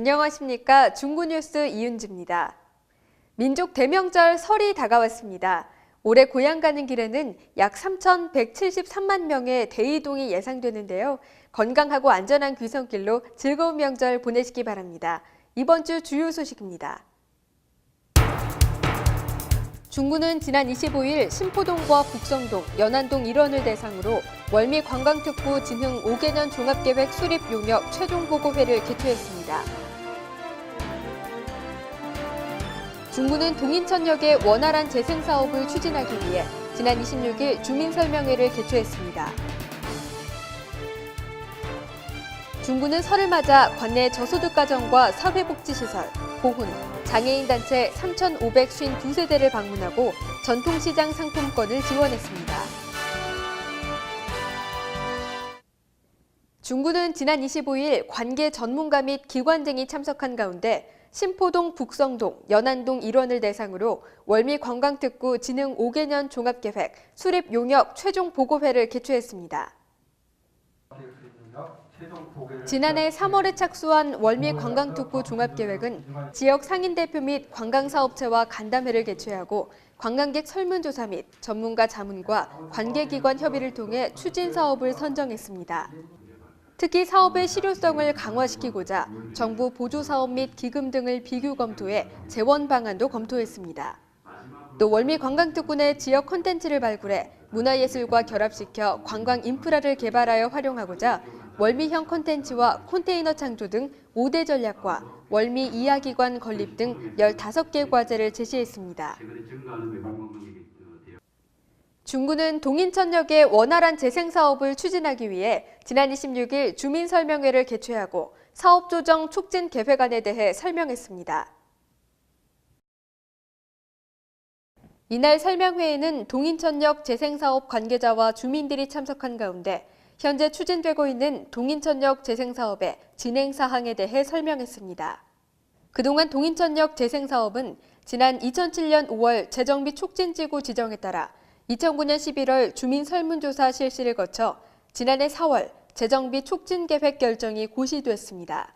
안녕하십니까. 중구뉴스 이윤지입니다. 민족 대명절 설이 다가왔습니다. 올해 고향 가는 길에는 약 3,173만 명의 대이동이 예상되는데요. 건강하고 안전한 귀성길로 즐거운 명절 보내시기 바랍니다. 이번 주 주요 소식입니다. 중구는 지난 25일 신포동과 북성동, 연안동 일원을 대상으로 월미 관광특구 진흥 5개년 종합계획 수립 용역 최종 보고회를 개최했습니다. 중구는 동인천역의 원활한 재생 사업을 추진하기 위해 지난 26일 주민설명회를 개최했습니다. 중구는 설을 맞아 관내 저소득 가정과 사회복지시설, 보훈, 장애인 단체 3,552세대를 방문하고 전통시장 상품권을 지원했습니다. 중구는 지난 25일 관계 전문가 및 기관 등이 참석한 가운데 신포동, 북성동, 연안동 일원을 대상으로 월미 관광특구 진흥 5개년 종합계획 수립 용역 최종 보고회를 개최했습니다. 지난해 3월에 착수한 월미 관광특구 종합계획은 지역 상인 대표 및 관광사업체와 간담회를 개최하고 관광객 설문조사 및 전문가 자문과 관계기관 협의를 통해 추진 사업을 선정했습니다. 특히 사업의 실효성을 강화시키고자 정부 보조 사업 및 기금 등을 비교 검토해 재원 방안도 검토했습니다. 또 월미 관광특구내 지역 콘텐츠를 발굴해 문화예술과 결합시켜 관광 인프라를 개발하여 활용하고자 월미형 콘텐츠와 콘테이너 창조 등 5대 전략과 월미 이야기관 건립 등 15개 과제를 제시했습니다. 중구는 동인천역의 원활한 재생 사업을 추진하기 위해 지난 26일 주민설명회를 개최하고 사업조정 촉진 계획안에 대해 설명했습니다. 이날 설명회에는 동인천역 재생사업 관계자와 주민들이 참석한 가운데 현재 추진되고 있는 동인천역 재생사업의 진행 사항에 대해 설명했습니다. 그동안 동인천역 재생사업은 지난 2007년 5월 재정비 촉진지구 지정에 따라 2009년 11월 주민 설문조사 실시를 거쳐 지난해 4월 재정비 촉진 계획 결정이 고시됐습니다.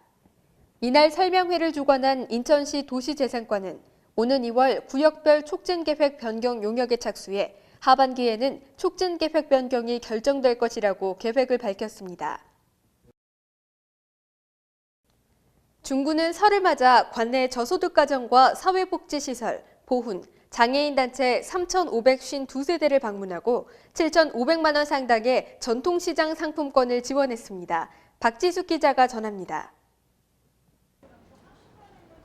이날 설명회를 주관한 인천시 도시재생과는 오는 2월 구역별 촉진 계획 변경 용역에 착수해 하반기에는 촉진 계획 변경이 결정될 것이라고 계획을 밝혔습니다. 중구는 설을 맞아 관내 저소득 가정과 사회복지시설, 보훈, 장애인 단체 3,552세대를 방문하고 7,500만 원 상당의 전통시장 상품권을 지원했습니다. 박지숙 기자가 전합니다.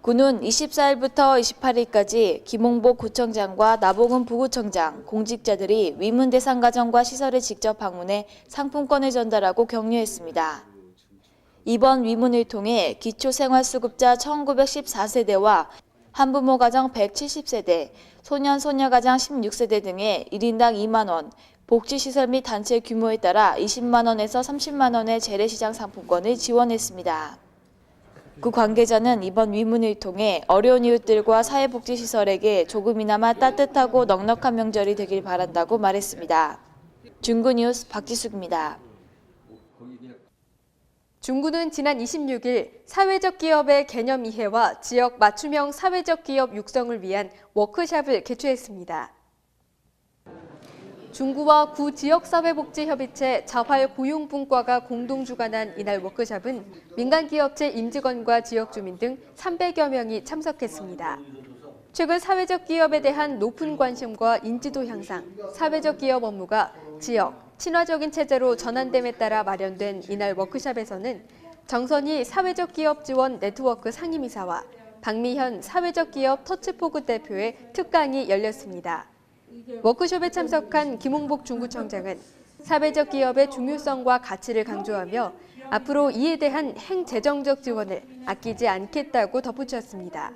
군은 24일부터 28일까지 김홍복 구청장과 나봉은 부구청장, 공직자들이 위문 대상 가정과 시설에 직접 방문해 상품권을 전달하고 격려했습니다. 이번 위문을 통해 기초생활수급자 1914세대와 한부모 가정 170세대, 소년 소녀 가정 16세대 등의 1인당 2만 원, 복지시설 및 단체 규모에 따라 20만 원에서 30만 원의 재래시장 상품권을 지원했습니다. 그 관계자는 이번 위문을 통해 어려운 이웃들과 사회복지시설에게 조금이나마 따뜻하고 넉넉한 명절이 되길 바란다고 말했습니다. 중구뉴스 박지숙입니다. 중구는 지난 26일 사회적 기업의 개념 이해와 지역 맞춤형 사회적 기업 육성을 위한 워크샵을 개최했습니다. 중구와 구 지역사회복지협의체 자활고용분과가 공동 주관한 이날 워크샵은 민간기업체 임직원과 지역주민 등 300여 명이 참석했습니다. 최근 사회적 기업에 대한 높은 관심과 인지도 향상, 사회적 기업 업무가 지역, 친화적인 체제로 전환됨에 따라 마련된 이날 워크샵에서는 정선희 사회적 기업 지원 네트워크 상임이사와 박미현 사회적 기업 터치포그 대표의 특강이 열렸습니다. 워크숍에 참석한 김홍복 중구청장은 사회적 기업의 중요성과 가치를 강조하며 앞으로 이에 대한 행재정적 지원을 아끼지 않겠다고 덧붙였습니다.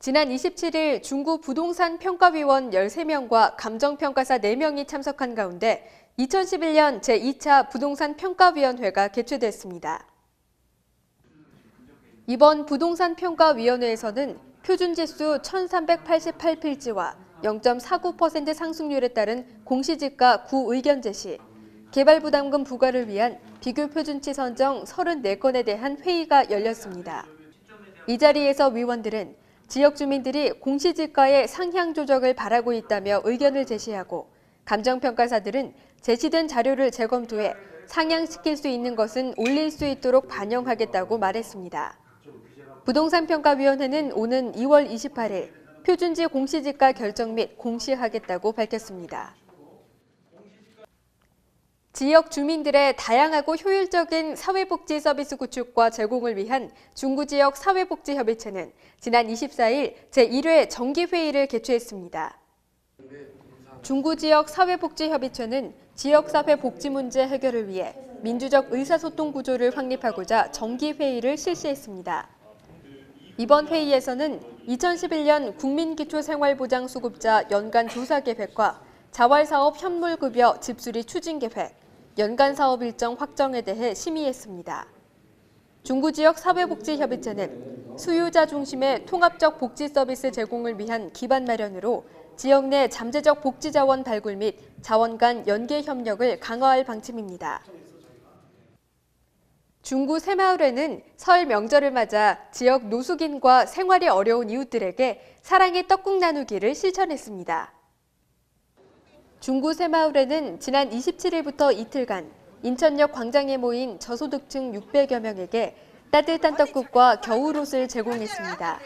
지난 27일 중구 부동산 평가위원 13명과 감정평가사 4명이 참석한 가운데 2011년 제2차 부동산 평가위원회가 개최됐습니다. 이번 부동산 평가위원회에서는 표준지수 1388필지와 0.49% 상승률에 따른 공시지가 구의견 제시, 개발부담금 부과를 위한 비교 표준치 선정 34건에 대한 회의가 열렸습니다. 이 자리에서 위원들은 지역 주민들이 공시지가의 상향 조정을 바라고 있다며 의견을 제시하고 감정평가사들은 제시된 자료를 재검토해 상향시킬 수 있는 것은 올릴 수 있도록 반영하겠다고 말했습니다. 부동산평가위원회는 오는 2월 28일 표준지 공시지가 결정 및 공시하겠다고 밝혔습니다. 지역 주민들의 다양하고 효율적인 사회복지 서비스 구축과 제공을 위한 중구지역 사회복지협의체는 지난 24일 제1회 정기회의를 개최했습니다. 중구지역 사회복지협의체는 지역사회 복지 문제 해결을 위해 민주적 의사소통 구조를 확립하고자 정기회의를 실시했습니다. 이번 회의에서는 2011년 국민기초생활보장수급자 연간 조사 계획과 자활사업 현물급여 집수리 추진 계획, 연간 사업 일정 확정에 대해 심의했습니다. 중구지역 사회복지협의체는 수요자 중심의 통합적 복지 서비스 제공을 위한 기반 마련으로 지역 내 잠재적 복지 자원 발굴 및 자원 간 연계 협력을 강화할 방침입니다. 중구 새마을에는 설 명절을 맞아 지역 노숙인과 생활이 어려운 이웃들에게 사랑의 떡국 나누기를 실천했습니다. 중구 새마을에는 지난 27일부터 이틀간 인천역 광장에 모인 저소득층 600여 명에게 따뜻한 떡국과 겨울옷을 제공했습니다.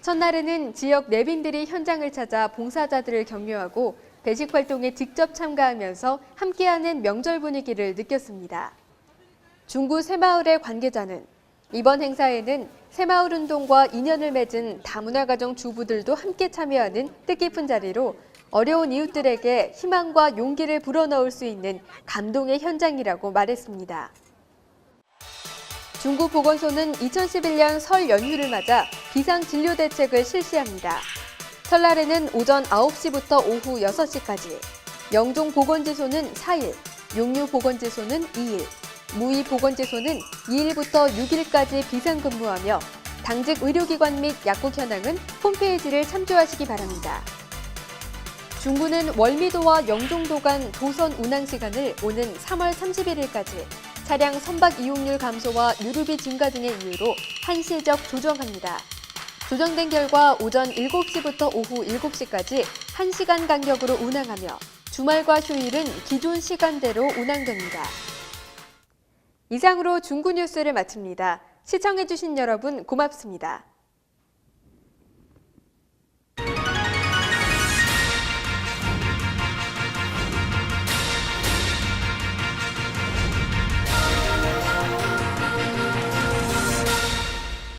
첫날에는 지역 내빈들이 현장을 찾아 봉사자들을 격려하고 배식 활동에 직접 참가하면서 함께하는 명절 분위기를 느꼈습니다. 중구 새마을의 관계자는 이번 행사에는 새마을 운동과 인연을 맺은 다문화가정 주부들도 함께 참여하는 뜻깊은 자리로 어려운 이웃들에게 희망과 용기를 불어넣을 수 있는 감동의 현장이라고 말했습니다. 중구보건소는 2011년 설 연휴를 맞아 비상 진료 대책을 실시합니다. 설날에는 오전 9시부터 오후 6시까지, 영종 보건지소는 4일, 용유보건지소는 2일, 무의 보건지소는 2일부터 6일까지 비상 근무하며 당직 의료기관 및 약국 현황은 홈페이지를 참조하시기 바랍니다. 중구는 월미도와 영종도 간 도선 운항 시간을 오는 3월 31일까지 차량 선박 이용률 감소와 유류비 증가 등의 이유로 한시적 조정합니다. 조정된 결과 오전 7시부터 오후 7시까지 1시간 간격으로 운항하며 주말과 휴일은 기존 시간대로 운항됩니다. 이상으로 중구 뉴스를 마칩니다. 시청해주신 여러분 고맙습니다.